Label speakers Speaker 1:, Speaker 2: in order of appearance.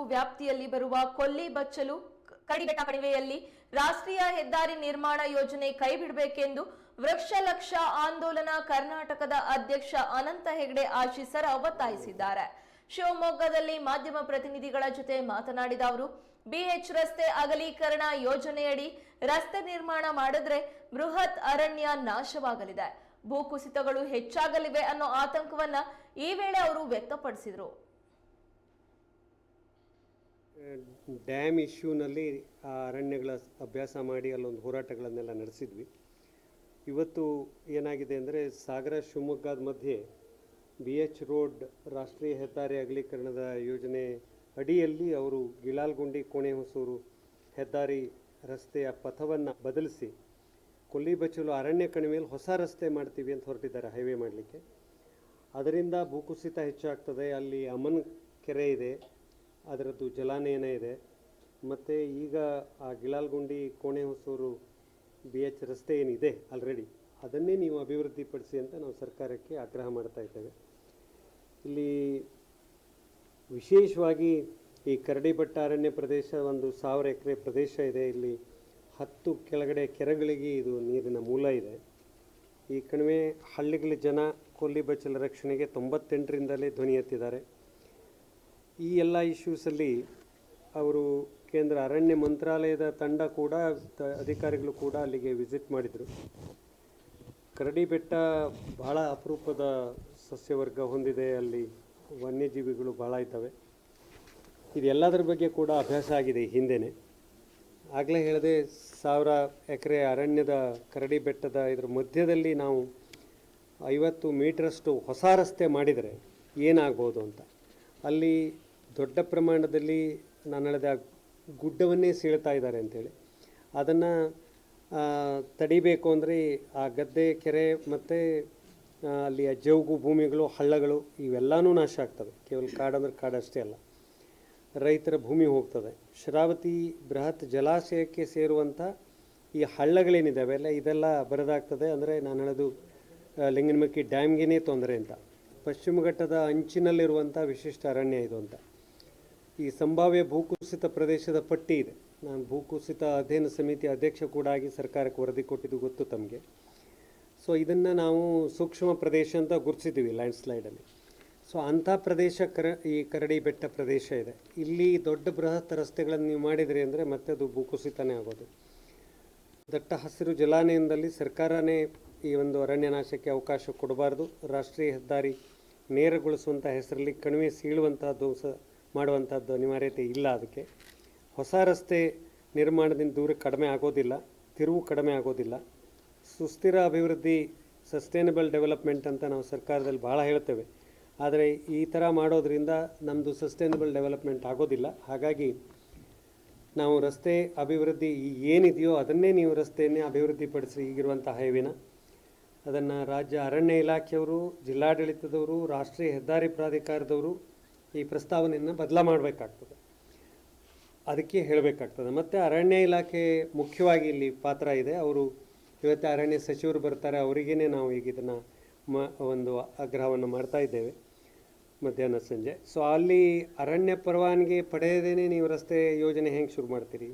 Speaker 1: ತಾಲೂಕು ವ್ಯಾಪ್ತಿಯಲ್ಲಿ ಬರುವ ಕೊಲ್ಲಿ ಬಚ್ಚಲು ಕಡಿಬೆಟ್ಟ ಕಣಿವೆಯಲ್ಲಿ ರಾಷ್ಟ್ರೀಯ ಹೆದ್ದಾರಿ ನಿರ್ಮಾಣ ಯೋಜನೆ ಕೈಬಿಡಬೇಕೆಂದು ವೃಕ್ಷ ಲಕ್ಷ ಆಂದೋಲನ ಕರ್ನಾಟಕದ ಅಧ್ಯಕ್ಷ ಅನಂತ ಹೆಗಡೆ ಆಶೀಸರ ಒತ್ತಾಯಿಸಿದ್ದಾರೆ. ಶಿವಮೊಗ್ಗದಲ್ಲಿ ಮಾಧ್ಯಮ ಪ್ರತಿನಿಧಿಗಳ ಜೊತೆ ಮಾತನಾಡಿದ ಅವರು ಬಿಎಚ್ ರಸ್ತೆ ಅಗಲೀಕರಣ ಯೋಜನೆಯಡಿ ರಸ್ತೆ ನಿರ್ಮಾಣ ಮಾಡಿದ್ರೆ ಬೃಹತ್ ಅರಣ್ಯ ನಾಶವಾಗಲಿದೆ. ಭೂಕುಸಿತಗಳು ಹೆಚ್ಚಾಗಲಿವೆ ಅನ್ನೋ ಆತಂಕವನ್ನ ಈ ವೇಳೆ ಅವರು ವ್ಯಕ್ತಪಡಿಸಿದರು.
Speaker 2: ಡ್ಯಾಮ್ ಇಶ್ಯೂನಲ್ಲಿ ಆ ಅರಣ್ಯಗಳ ಅಭ್ಯಾಸ ಮಾಡಿ ಅಲ್ಲೊಂದು ಹೋರಾಟಗಳನ್ನೆಲ್ಲ ನಡೆಸಿದ್ವಿ. ಇವತ್ತು ಏನಾಗಿದೆ ಅಂದರೆ ಸಾಗರ ಶಿವಮೊಗ್ಗದ ಮಧ್ಯೆ ಬಿ ಎಚ್ ರೋಡ್ ರಾಷ್ಟ್ರೀಯ ಹೆದ್ದಾರಿ ಅಗಲೀಕರಣದ ಯೋಜನೆ ಅಡಿಯಲ್ಲಿ ಅವರು ಗಿಳಾಲ್ಗುಂಡಿ ಕೋಣೆ ಹೊಸೂರು ಹೆದ್ದಾರಿ ರಸ್ತೆಯ ಪಥವನ್ನು ಬದಲಿಸಿ ಕೊಲ್ಲಿಬಚ್ಚಲು ಅರಣ್ಯ ಕಣಿವೆಯಲ್ಲಿ ಹೊಸ ರಸ್ತೆ ಮಾಡ್ತೀವಿ ಅಂತ ಹೊರಟಿದ್ದಾರೆ ಹೈವೇ ಮಾಡಲಿಕ್ಕೆ. ಅದರಿಂದ ಭೂಕುಸಿತ ಹೆಚ್ಚಾಗ್ತದೆ, ಅಲ್ಲಿ ಅಮನ್ ಕೆರೆ ಇದೆ ಅದರದ್ದು ಜಲಾನಯನ ಇದೆ. ಮತ್ತು ಈಗ ಆ ಗಿಲಾಲ್ಗುಂಡಿ ಕೋಣೆ ಹೊಸೂರು ಬಿ ಎಚ್ ರಸ್ತೆ ಏನಿದೆ ಆಲ್ರೆಡಿ ಅದನ್ನೇ ನೀವು ಅಭಿವೃದ್ಧಿಪಡಿಸಿ ಅಂತ ನಾವು ಸರ್ಕಾರಕ್ಕೆ ಆಗ್ರಹ ಮಾಡ್ತಾ ಇದ್ದೇವೆ. ಇಲ್ಲಿ ವಿಶೇಷವಾಗಿ ಈ ಕರಡಿಬಟ್ಟ ಅರಣ್ಯ ಪ್ರದೇಶ ಒಂದು ಸಾವಿರ ಎಕರೆ ಪ್ರದೇಶ ಇದೆ. ಇಲ್ಲಿ ಹತ್ತು ಕೆಳಗಡೆ ಕೆರೆಗಳಿಗೆ ಇದು ನೀರಿನ ಮೂಲ ಇದೆ. ಈ ಕಣಿವೆ ಹಳ್ಳಿಗಳ ಜನ ಕೊಲ್ಲಿ ಬಚ್ಚಲ ರಕ್ಷಣೆಗೆ ತೊಂಬತ್ತೆಂಟರಿಂದಲೇ ಧ್ವನಿ ಎತ್ತಿದ್ದಾರೆ. ಈ ಎಲ್ಲ ಇಶ್ಯೂಸಲ್ಲಿ ಅವರು ಕೇಂದ್ರ ಅರಣ್ಯ ಮಂತ್ರಾಲಯದ ತಂಡ ಕೂಡ ಅಧಿಕಾರಿಗಳು ಕೂಡ ಅಲ್ಲಿಗೆ ವಿಸಿಟ್ ಮಾಡಿದರು. ಕರಡಿ ಬೆಟ್ಟ ಬಹಳ ಅಪರೂಪದ ಸಸ್ಯವರ್ಗ ಹೊಂದಿದೆ. ಅಲ್ಲಿ ವನ್ಯಜೀವಿಗಳು ಭಾಳ ಇದ್ದಾವೆ. ಇದೆಲ್ಲದರ ಬಗ್ಗೆ ಕೂಡ ಅಭ್ಯಾಸ ಆಗಿದೆ ಹಿಂದೆನೇ. ಆಗಲೇ ಹೇಳಿದೆ, ಸಾವಿರ ಎಕರೆ ಅರಣ್ಯದ ಕರಡಿ ಬೆಟ್ಟದ ಇದರ ಮಧ್ಯದಲ್ಲಿ ನಾವು ಐವತ್ತು ಮೀಟ್ರಷ್ಟು ಹೊಸ ರಸ್ತೆ ಮಾಡಿದರೆ ಏನಾಗ್ಬೋದು ಅಂತ. ಅಲ್ಲಿ ದೊಡ್ಡ ಪ್ರಮಾಣದಲ್ಲಿ ನಾನು ಹೇಳಿದೆ ಗುಡ್ಡವನ್ನೇ ಸೀಳ್ತಾ ಇದ್ದಾರೆ ಅಂತೇಳಿ. ಅದನ್ನು ತಡಿಬೇಕು ಅಂದರೆ ಆ ಗದ್ದೆ, ಕೆರೆ ಮತ್ತು ಅಲ್ಲಿಯ ಜೌಗು ಭೂಮಿಗಳು, ಹಳ್ಳಗಳು ಇವೆಲ್ಲನೂ ನಾಶ ಆಗ್ತವೆ. ಕೇವಲ ಕಾಡಂದ್ರೆ ಕಾಡಷ್ಟೇ ಅಲ್ಲ. ರೈತರ ಭೂಮಿ ಹೋಗ್ತದೆ. ಶರಾವತಿ ಬೃಹತ್ ಜಲಾಶಯಕ್ಕೆ ಸೇರುವಂಥ ಈ ಹಳ್ಳಗಳೇನಿದ್ದಾವೆ ಅಲ್ಲ ಇದೆಲ್ಲ ಬರದಾಗ್ತದೆ ಅಂದರೆ ನಾನು ಹೇಳೋದು ಲಿಂಗನಮಕ್ಕಿ ಡ್ಯಾಮ್ಗೇನೇ ತೊಂದರೆ ಅಂತ. ಪಶ್ಚಿಮ ಘಟ್ಟದ ಅಂಚಿನಲ್ಲಿರುವಂಥ ವಿಶಿಷ್ಟ ಅರಣ್ಯ ಇದು ಅಂತ. ಈ ಸಂಭಾವ್ಯ ಭೂಕುಸಿತ ಪ್ರದೇಶದ ಪಟ್ಟಿ ಇದೆ. ನಾನು ಭೂಕುಸಿತ ಅಧ್ಯಯನ ಸಮಿತಿ ಅಧ್ಯಕ್ಷ ಕೂಡ ಆಗಿ ಸರ್ಕಾರಕ್ಕೆ ವರದಿ ಕೊಟ್ಟಿದ್ದು ಗೊತ್ತು ತಮಗೆ. ಸೊ ಇದನ್ನು ನಾವು ಸೂಕ್ಷ್ಮ ಪ್ರದೇಶ ಅಂತ ಗುರುತಿಸಿದ್ದೀವಿ ಲ್ಯಾಂಡ್ ಸ್ಲೈಡಲ್ಲಿ ಸೊ ಅಂಥ ಪ್ರದೇಶ ಕರ, ಈ ಕರಡಿ ಬೆಟ್ಟ ಪ್ರದೇಶ ಇದೆ. ಇಲ್ಲಿ ದೊಡ್ಡ ಬೃಹತ್ ರಸ್ತೆಗಳನ್ನು ನೀವು ಮಾಡಿದ್ರಿ ಅಂದರೆ ಮತ್ತೆ ಅದು ಭೂಕುಸಿತನೇ ಆಗೋದು. ದಟ್ಟ ಹಸಿರು ಜಲಾನಯನದಲ್ಲಿ ಸರ್ಕಾರನೇ ಈ ಒಂದು ಅರಣ್ಯನಾಶಕ್ಕೆ ಅವಕಾಶ ಕೊಡಬಾರ್ದು. ರಾಷ್ಟ್ರೀಯ ಹೆದ್ದಾರಿ ನೇರಗೊಳಿಸುವಂಥ ಹೆಸರಲ್ಲಿ ಕಣಿವೆ ಸೀಳುವಂತಹ ಸ ಮಾಡುವಂಥದ್ದು ಅನಿವಾರ್ಯತೆ ಇಲ್ಲ ಅದಕ್ಕೆ. ಹೊಸ ರಸ್ತೆ ನಿರ್ಮಾಣದಿಂದ ದೂರ ಕಡಿಮೆ ಆಗೋದಿಲ್ಲ, ತಿರುವು ಕಡಿಮೆ ಆಗೋದಿಲ್ಲ. ಸುಸ್ಥಿರ ಅಭಿವೃದ್ಧಿ ಸಸ್ಟೈನಬಲ್ ಡೆವಲಪ್ಮೆಂಟ್ ಅಂತ ನಾವು ಸರ್ಕಾರದಲ್ಲಿ ಭಾಳ ಹೇಳ್ತೇವೆ. ಆದರೆ ಈ ಥರ ಮಾಡೋದ್ರಿಂದ ನಮ್ಮದು ಸಸ್ಟೈನಬಲ್ ಡೆವಲಪ್ಮೆಂಟ್ ಆಗೋದಿಲ್ಲ. ಹಾಗಾಗಿ ನಾವು ರಸ್ತೆ ಅಭಿವೃದ್ಧಿ ಏನಿದೆಯೋ ಅದನ್ನೇ ನೀವು ರಸ್ತೆಯನ್ನೇ ಅಭಿವೃದ್ಧಿಪಡಿಸಿ ಈಗಿರುವಂಥ ಹೈವೇನ. ಅದನ್ನು ರಾಜ್ಯ ಅರಣ್ಯ ಇಲಾಖೆಯವರು, ಜಿಲ್ಲಾಡಳಿತದವರು, ರಾಷ್ಟ್ರೀಯ ಹೆದ್ದಾರಿ ಪ್ರಾಧಿಕಾರದವರು ಈ ಪ್ರಸ್ತಾವನೆಯನ್ನು ಬದಲಾ ಮಾಡಬೇಕಾಗ್ತದೆ. ಅದಕ್ಕೆ ಹೇಳಬೇಕಾಗ್ತದೆ. ಮತ್ತು ಅರಣ್ಯ ಇಲಾಖೆ ಮುಖ್ಯವಾಗಿ ಇಲ್ಲಿ ಪಾತ್ರ ಇದೆ. ಅವರು ಇವತ್ತು ಅರಣ್ಯ ಸಚಿವರು ಬರ್ತಾರೆ. ಅವರಿಗೇ ನಾವು ಈಗ ಇದನ್ನು ಮ, ಒಂದು ಆಗ್ರಹವನ್ನು ಮಾಡ್ತಾ ಇದ್ದೇವೆ ಮಧ್ಯಾಹ್ನ ಸಂಜೆ. ಸೊ ಅಲ್ಲಿ ಅರಣ್ಯ ಪರವಾನಗಿ ಪಡೆಯದೇ ನೀವು ರಸ್ತೆ ಯೋಜನೆ ಹೆಂಗೆ ಶುರು ಮಾಡ್ತೀರಿ?